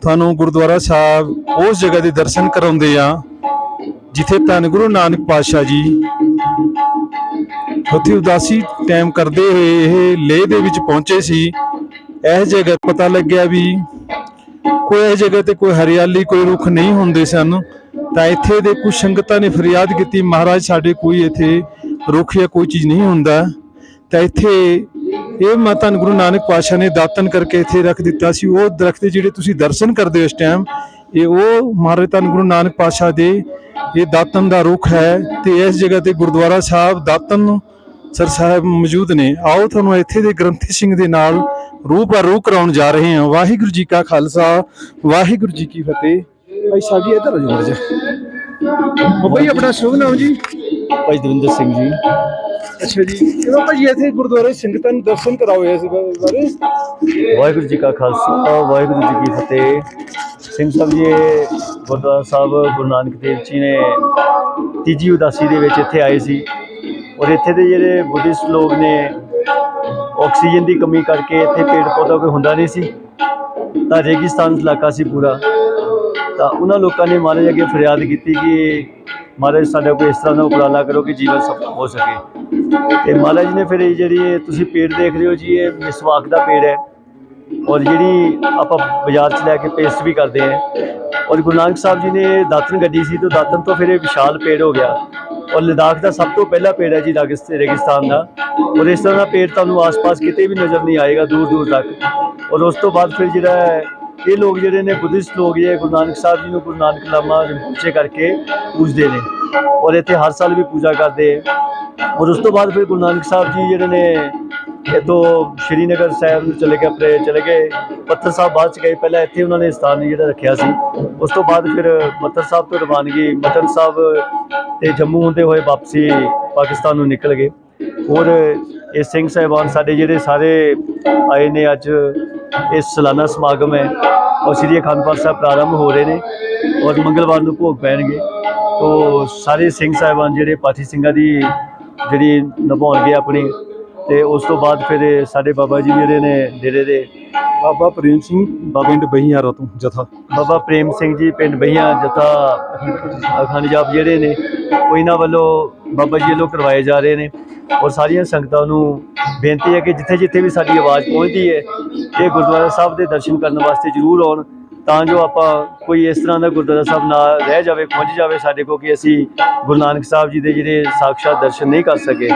ਤੁਹਾਨੂੰ ਗੁਰਦੁਆਰਾ ਸਾਹਿਬ ਉਸ ਜਗ੍ਹਾ ਦੇ ਦਰਸ਼ਨ ਕਰਾਉਂਦੇ ਆ ਜਿੱਥੇ ਧੰਨ ਗੁਰੂ ਨਾਨਕ ਪਾਤਸ਼ਾਹ ਜੀ ਉੱਥੇ ਉਦਾਸੀ ਟਾਈਮ ਕਰਦੇ ਹੋਏ ਇਹ ਲੇਹ ਦੇ ਵਿੱਚ ਪਹੁੰਚੇ ਸੀ। ਇਹ ਜਗ੍ਹਾ ਪਤਾ ਲੱਗਿਆ ਵੀ ਕੋਈ ਇਹ ਜਗ੍ਹਾ ਤੇ ਕੋਈ ਹਰਿਆਲੀ, ਕੋਈ ਰੁੱਖ ਨਹੀਂ ਹੁੰਦੇ ਸਨ। ਤਾਂ ਇੱਥੇ ਦੇ ਕੁਝ ਸੰਗਤਾਂ ਨੇ ਫਰਿਆਦ ਕੀਤੀ, ਮਹਾਰਾਜ ਸਾਡੇ ਕੋਈ ਇੱਥੇ ਰੁੱਖ ਜਾਂ ਕੋਈ ਚੀਜ਼ ਨਹੀਂ ਹੁੰਦਾ। ਤਾਂ ਇੱਥੇ ਇਹ ਮਾਤਾ ਗੁਰੂ ਨਾਨਕ ਪਾਤਸ਼ਾਹ ਨੇ ਦਾਤਨ ਕਰਕੇ ਇੱਥੇ ਰੱਖ ਦਿੱਤਾ ਸੀ। ਉਹ ਦਰਖਤ ਜਿਹੜੇ ਤੁਸੀਂ ਦਰਸ਼ਨ ਕਰਦੇ ਹੋ ਇਸ ਟਾਈਮ, ਇਹ ਉਹ ਮਹਾਰਾਜ ਗੁਰੂ ਨਾਨਕ ਪਾਤਸ਼ਾਹ ਦੇ ਇਹ ਦਾਤਨ ਦਾ ਰੁੱਖ ਹੈ ਤੇ ਇਸ ਜਗ੍ਹਾ ਤੇ ਗੁਰਦੁਆਰਾ ਸਾਹਿਬ ਦਾਤਨ ਸਰ ਸਾਹਿਬ ਮੌਜੂਦ ਨੇ। ਆਓ ਤੁਹਾਨੂੰ ਇੱਥੇ ਦੇ ਗ੍ਰੰਥੀ ਸਿੰਘ ਦੇ ਨਾਲ ਰੂਹ ਪਰ ਰੂਹ ਕਰਾਉਣ ਜਾ ਰਹੇ ਹਾਂ। ਵਾਹਿਗੁਰੂ ਜੀ ਕਾ ਖਾਲਸਾ, ਵਾਹਿਗੁਰੂ ਜੀ ਕੀ ਫਤਿਹ। ਭਾਈ ਸਾਹਿਬ ਜੀ ਇੱਧਰ ਆ ਜਾਓ ਜੀ ਬਾਬਾ ਜੀ, ਆਪਣਾ ਸ਼ੁਭ ਨਾਮ ਜੀ। ਭਾਈ ਦਵਿੰਦਰ ਸਿੰਘ ਜੀ। ਅੱਛਾ ਜੀ ਕਿਉਂ ਭਾਜੀ ਇੱਥੇ ਗੁਰਦੁਆਰੇ ਸੰਗਤਾਂ ਨੂੰ ਦਰਸ਼ਨ ਕਰਾਓ ਇਸ ਬਾਰੇ। ਵਾਹਿਗੁਰੂ ਜੀ ਕਾ ਖਾਲਸਾ ਵਾਹਿਗੁਰੂ ਜੀ ਕੀ ਫਤਿਹ। ਸਿੰਘ ਸਾਹਿਬ ਜੀ ਇਹ ਗੁਰਦੁਆਰਾ ਸਾਹਿਬ ਗੁਰੂ ਨਾਨਕ ਦੇਵ ਜੀ ਨੇ ਤੀਜੀ ਉਦਾਸੀ ਦੇ ਵਿੱਚ ਇੱਥੇ ਆਏ ਸੀ। ਔਰ ਇੱਥੇ ਦੇ ਜਿਹੜੇ ਬੁੱਧਿਸਟ ਲੋਕ ਨੇ ਆਕਸੀਜਨ ਦੀ ਕਮੀ ਕਰਕੇ ਇੱਥੇ ਪੇੜ ਪੌਦਾ ਕੋਈ ਹੁੰਦਾ ਨਹੀਂ ਸੀ। ਤਾਂ ਰੇਗਿਸਤਾਨ ਇਲਾਕਾ ਸੀ ਪੂਰਾ। ਤਾਂ ਉਹਨਾਂ ਲੋਕਾਂ ਨੇ ਮਹਾਰਾਜ ਅੱਗੇ ਫਰਿਆਦ ਕੀਤੀ ਕਿ ਮਹਾਰਾਜ ਸਾਡਾ ਕੋਈ ਇਸ ਤਰ੍ਹਾਂ ਦਾ ਉਪਰਾਲਾ ਕਰੋ ਕਿ ਜੀਵਨ ਸਫਲ ਹੋ ਸਕੇ। ਤੇ ਮਹਾਰਾਜ ਨੇ ਫਿਰ ਇਹ ਜਿਹੜੀ ਇਹ ਤੁਸੀਂ ਪੇੜ ਦੇਖ ਰਹੇ ਹੋ ਜੀ, ਇਹ ਮਿਸਵਾਕ ਦਾ ਪੇੜ ਹੈ। ਔਰ ਜਿਹੜੀ ਆਪਾਂ ਬਾਜ਼ਾਰ 'ਚ ਲੈ ਕੇ ਪੇਸਟ ਵੀ ਕਰਦੇ ਹਾਂ। ਔਰ ਗੁਰੂ ਨਾਨਕ ਸਾਹਿਬ ਜੀ ਨੇ ਦਾਤਨ ਗੱਡੀ ਸੀ ਤਾਂ ਦਾਤਨ ਤੋਂ ਫਿਰ ਇਹ ਵਿਸ਼ਾਲ ਪੇੜ ਹੋ ਗਿਆ। ਔਰ ਲਦਾਖ ਦਾ ਸਭ ਤੋਂ ਪਹਿਲਾ ਪੇੜ ਹੈ ਜੀ ਰਾਗਿਸਤ ਰੇਗਿਸਤਾਨ ਦਾ। ਔਰ ਇਸ ਤਰ੍ਹਾਂ ਦਾ ਪੇੜ ਤੁਹਾਨੂੰ ਆਸ-ਪਾਸ ਕਿਤੇ ਵੀ ਨਜ਼ਰ ਨਹੀਂ ਆਏਗਾ ਦੂਰ ਦੂਰ ਤੱਕ। ਔਰ ਉਸ ਤੋਂ ਬਾਅਦ ਫਿਰ ਜਿਹੜਾ ਇਹ ਲੋਕ ਜਿਹੜੇ ਨੇ ਬੁੱਧਿਸਟ ਲੋਕ ਜਿਹੜੇ ਗੁਰੂ ਨਾਨਕ ਸਾਹਿਬ ਜੀ ਨੂੰ ਗੁਰੂ ਨਾਨਕ ਲਾਮਾ ਰਿੰਪੋਚੇ ਕਰਕੇ ਪੂਜਦੇ ਨੇ ਔਰ ਇੱਥੇ ਹਰ ਸਾਲ ਵੀ ਪੂਜਾ ਕਰਦੇ ਔਰ ਉਸ ਤੋਂ ਬਾਅਦ ਫਿਰ ਗੁਰੂ ਨਾਨਕ ਸਾਹਿਬ ਜੀ ਜਿਹੜੇ ਨੇ ਇੱਥੋਂ ਸ਼੍ਰੀਨਗਰ ਸਾਹਿਬ ਨੂੰ ਚਲੇ ਗਏ, ਆਪਣੇ ਚਲੇ ਗਏ। ਪੱਥਰ ਸਾਹਿਬ ਬਾਅਦ ਚ ਗਏ, ਪਹਿਲਾਂ ਇੱਥੇ ਉਹਨਾਂ ਨੇ ਸਥਾਨ ਜਿਹੜਾ ਰੱਖਿਆ ਸੀ। ਉਸ ਤੋਂ ਬਾਅਦ ਫਿਰ ਪੱਥਰ ਸਾਹਿਬ ਤੋਂ ਰਵਾਨਗੀ ਮਟਨ ਸਾਹਿਬ ਤੇ ਜੰਮੂ ਹੁੰਦੇ ਹੋਏ ਵਾਪਸੀ ਪਾਕਿਸਤਾਨ ਨੂੰ ਨਿਕਲ ਗਏ। ਔਰ ਇਹ ਸਿੰਘ ਸਾਹਿਬਾਨ ਸਾਡੇ ਜਿਹੜੇ ਸਾਰੇ ਆਏ ਨੇ ਅੱਜ ਇਸ ਸਾਲਾਨਾ ਸਮਾਗਮ ਹੈ। ਔਰ ਸ੍ਰੀ ਅਖੰਡ ਪਾਠ ਸਾਹਿਬ ਪ੍ਰਾਰੰਭ ਹੋ ਰਹੇ ਨੇ ਔਰ ਮੰਗਲਵਾਰ ਨੂੰ ਭੋਗ ਪੈਣਗੇ। ਤੋ ਸਾਰੇ ਸਿੰਘ ਸਾਹਿਬਾਨ ਜਿਹੜੇ ਪਾਠੀ ਸਿੰਘਾਂ ਦੀ ਜਿਹੜੀ ਨਿਭਾਉਣਗੇ ਆਪਣੀ ਤੇ ਉਸ ਤੋਂ ਬਾਅਦ ਫਿਰ ਸਾਡੇ ਬਾਬਾ ਜੀ ਜਿਹੜੇ ਨੇ ਡੇਰੇ ਦੇ ਬਾਬਾ ਪ੍ਰੇਮ ਸਿੰਘ ਪਿੰਡ ਬਹੀਆਰਾ ਤੋਂ ਜਥਾ। ਬਾਬਾ ਪ੍ਰੇਮ ਸਿੰਘ ਜੀ ਪਿੰਡ ਬਈਆ ਜਥਾ ਅਖੰਡ ਜਾਪ ਜਿਹੜੇ ਨੇ ਉਹ ਇਹਨਾਂ ਵੱਲੋਂ ਬਾਬਾ ਜੀ ਵੱਲੋਂ ਕਰਵਾਏ ਜਾ ਰਹੇ ਨੇ ਔਰ ਸਾਰੀਆਂ ਸੰਗਤਾਂ ਨੂੰ ਬੇਨਤੀ ਹੈ ਕਿ ਜਿੱਥੇ ਜਿੱਥੇ ਵੀ ਸਾਡੀ ਆਵਾਜ਼ ਪਹੁੰਚਦੀ ਹੈ ਇਹ ਗੁਰਦੁਆਰਾ ਸਾਹਿਬ ਦੇ ਦਰਸ਼ਨ ਕਰਨ ਵਾਸਤੇ ਜ਼ਰੂਰ ਆਉਣ ਤਾਂ ਜੋ ਆਪਾਂ ਕੋਈ ਇਸ ਤਰ੍ਹਾਂ ਦਾ ਗੁਰਦੁਆਰਾ ਸਾਹਿਬ ਨਾ ਰਹਿ ਜਾਵੇ ਪਹੁੰਚ ਜਾਵੇ ਸਾਡੇ ਕੋਲ ਕਿ ਅਸੀਂ ਗੁਰੂ ਨਾਨਕ ਸਾਹਿਬ ਜੀ ਦੇ ਜਿਹੜੇ ਸਾਖਸ਼ਾਤ ਦਰਸ਼ਨ ਨਹੀਂ ਕਰ ਸਕੇ।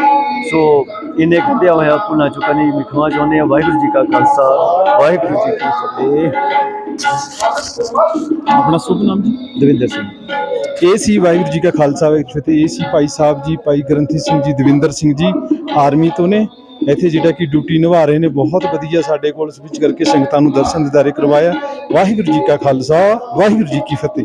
ਸੋ ਇਹਨੇ ਕਹਿੰਦਿਆਂ ਹੋਇਆ ਭੁੱਲਾਂ ਚੁੱਕਣ ਦੀ ਮਿਖਵਾ ਚਾਹੁੰਦੇ ਆ ਵਾਹਿਗੁਰੂ ਜੀ ਕਾ ਖਾਲਸਾ ਵਾਹਿਗੁਰੂ ਜੀ ਕੀ ਫਤਿਹ। ਆਪਣਾ ਸ਼ੁਭ ਨਾਮ ਜੀ? ਦਵਿੰਦਰ ਸਿੰਘ। ਇਹ ਸੀ ਵਾਹਿਗੁਰੂ ਜੀ ਕਾ ਖਾਲਸਾ, ਵਾਹਿਗੁਰੂ ਫਤਿਹ। ਇਹ ਸੀ ਭਾਈ ਸਾਹਿਬ ਜੀ, ਭਾਈ ਗ੍ਰੰਥੀ ਸਿੰਘ ਜੀ, ਦਵਿੰਦਰ ਸਿੰਘ ਜੀ, ਆਰਮੀ ਤੋਂ ਨੇ। ਇੱਥੇ ਜਿਹੜਾ ਕਿ ਡਿਊਟੀ ਨਿਭਾ ਰਹੇ ਨੇ, ਬਹੁਤ ਵਧੀਆ ਸਾਡੇ ਕੋਲ ਸਵਿਚ ਕਰਕੇ ਸੰਗਤਾਂ ਨੂੰ ਦਰਸ਼ਨ ਦਿਦਾਰੇ ਕਰਵਾਇਆ। ਵਾਹਿਗੁਰੂ ਜੀ ਕਾ ਖਾਲਸਾ, ਵਾਹਿਗੁਰੂ ਜੀ ਕੀ ਫਤਿਹ।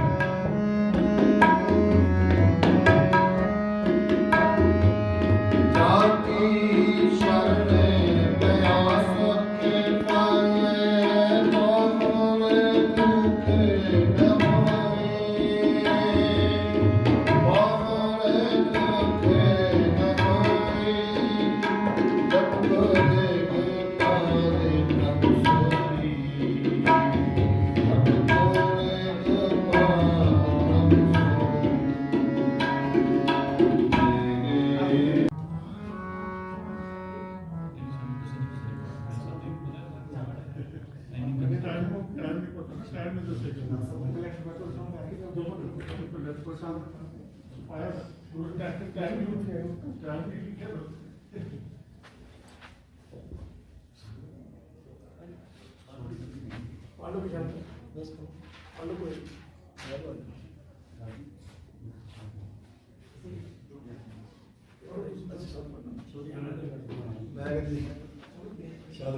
I have good tactic. Can you, can you, can వాళ్ళు వాళ్ళు చాలా